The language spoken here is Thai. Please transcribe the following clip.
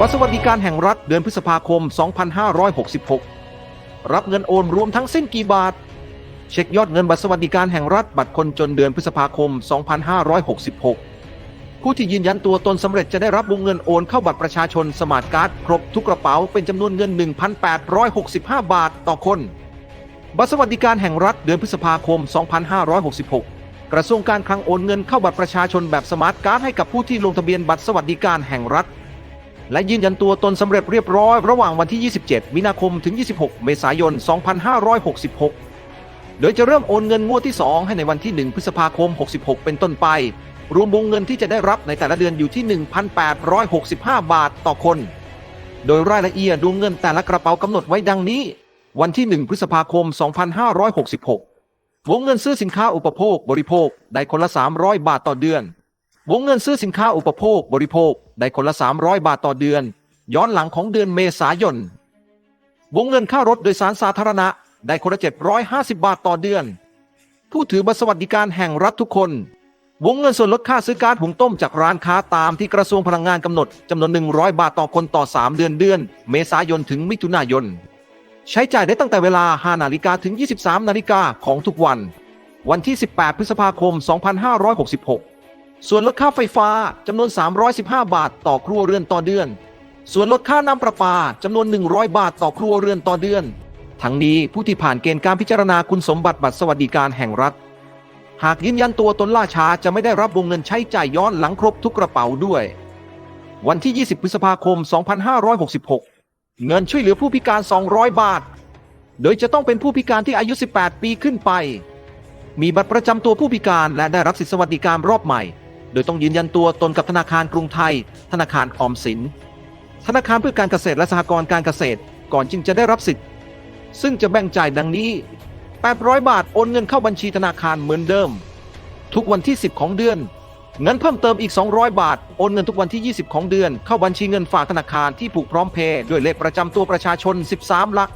บัตรสวัสดิการแห่งรัฐเดือนพฤษภาคม 2566 รับเงินโอนรวมทั้งสิ้นกี่บาท เช็คยอดเงินบัตรสวัสดิการแห่งรัฐบัตรคนจนเดือนพฤษภาคม 2566 ผู้ที่ยืนยันตัวตนสำเร็จจะได้รับวงเงินโอนเข้าบัตรประชาชนสมาร์ทการ์ดครบทุกกระเป๋าเป็นจำนวนเงิน 1,865 บาทต่อคน บัตรสวัสดิการแห่งรัฐเดือนพฤษภาคม 2566กระทรวงการคลังโอนเงินเข้าบัตรประชาชนแบบสมาร์ทการ์ดให้กับผู้ที่ลงทะเบียนบัตรสวัสดิการแห่งรัฐ และยืนยันตัวตนสำเร็จเรียบร้อยระหว่างวันที่ 27 มีนาคมถึง 26 เมษายน 2566 โดยจะเริ่มโอนเงินงวดที่ 2 ให้ในวันที่ 1 พฤษภาคม 66 เป็นต้นไป รวมวงเงินที่จะได้รับในแต่ละเดือนอยู่ที่ 1,865 บาทต่อคน โดยรายละเอียดวงเงินแต่ละกระเป๋ากำหนดไว้ดังนี้ วันที่ 1 พฤษภาคม 2566 วงเงินซื้อสินค้าอุปโภคบริโภคได้คนละ 300 บาทต่อเดือน วงเงินซื้อสินค้าอุปโภคบริโภคได้คนละ 300 บาทต่อเดือน ย้อนหลังของเดือนเมษายน วงเงินค่ารถโดยสารสาธารณะได้คนละ 750 บาทต่อเดือน ผู้ถือบัตรสวัสดิการแห่งรัฐทุกคน วงเงินส่วนลดค่าซื้อกาซหุงต้มจากร้านค้าตามที่กระทรวงพลังงานกำหนดจำนวน 100 บาทต่อคนต่อ 3 เดือนเดือน เมษายนถึงมิถุนายน ใช้จ่ายได้ตั้งแต่เวลา 5 นาฬิกาถึง 23 นาฬิกาของทุกวัน วันที่ 18 พฤษภาคม 2566 ส่วนลดค่าไฟฟ้าจำนวน 315 บาทต่อครัวเรือนต่อเดือน ส่วนลดค่าน้ำประปาจำนวน 100 บาทต่อครัวเรือนต่อเดือน ทั้งนี้ผู้ที่ผ่านเกณฑ์การพิจารณาคุณสมบัติบัตรสวัสดิการแห่งรัฐ หากยืนยันตัวตนล่าช้าจะไม่ได้รับวงเงินใช้จ่ายย้อนหลังครบทุกกระเป๋าด้วย วันที่ 20 พฤษภาคม 2566 เงินช่วยเหลือผู้พิการ 200 บาท โดยจะต้องเป็นผู้พิการที่อายุ 18 ปีขึ้นไป มีบัตรประจำตัวผู้พิการและได้รับสิทธิสวัสดิการรอบใหม่ โดยต้องยืนยันตัวตนกับธนาคารกรุงไทย ธนาคารออมสิน ธนาคารเพื่อการเกษตรและสหกรณ์การเกษตร ก่อนจึงจะได้รับสิทธิ์ ซึ่งจะแบ่งจ่ายดังนี้ 800 บาทโอนเงินเข้าบัญชีธนาคารเหมือนเดิม ทุกวันที่ 10 ของเดือน เงินเพิ่มเติมอีก 200 บาท โอนเงินทุกวันที่ 20 ของเดือน เข้าบัญชีเงินฝากธนาคารที่ผูกพร้อมเพย์ด้วยเลขประจำตัวประชาชน 13 หลัก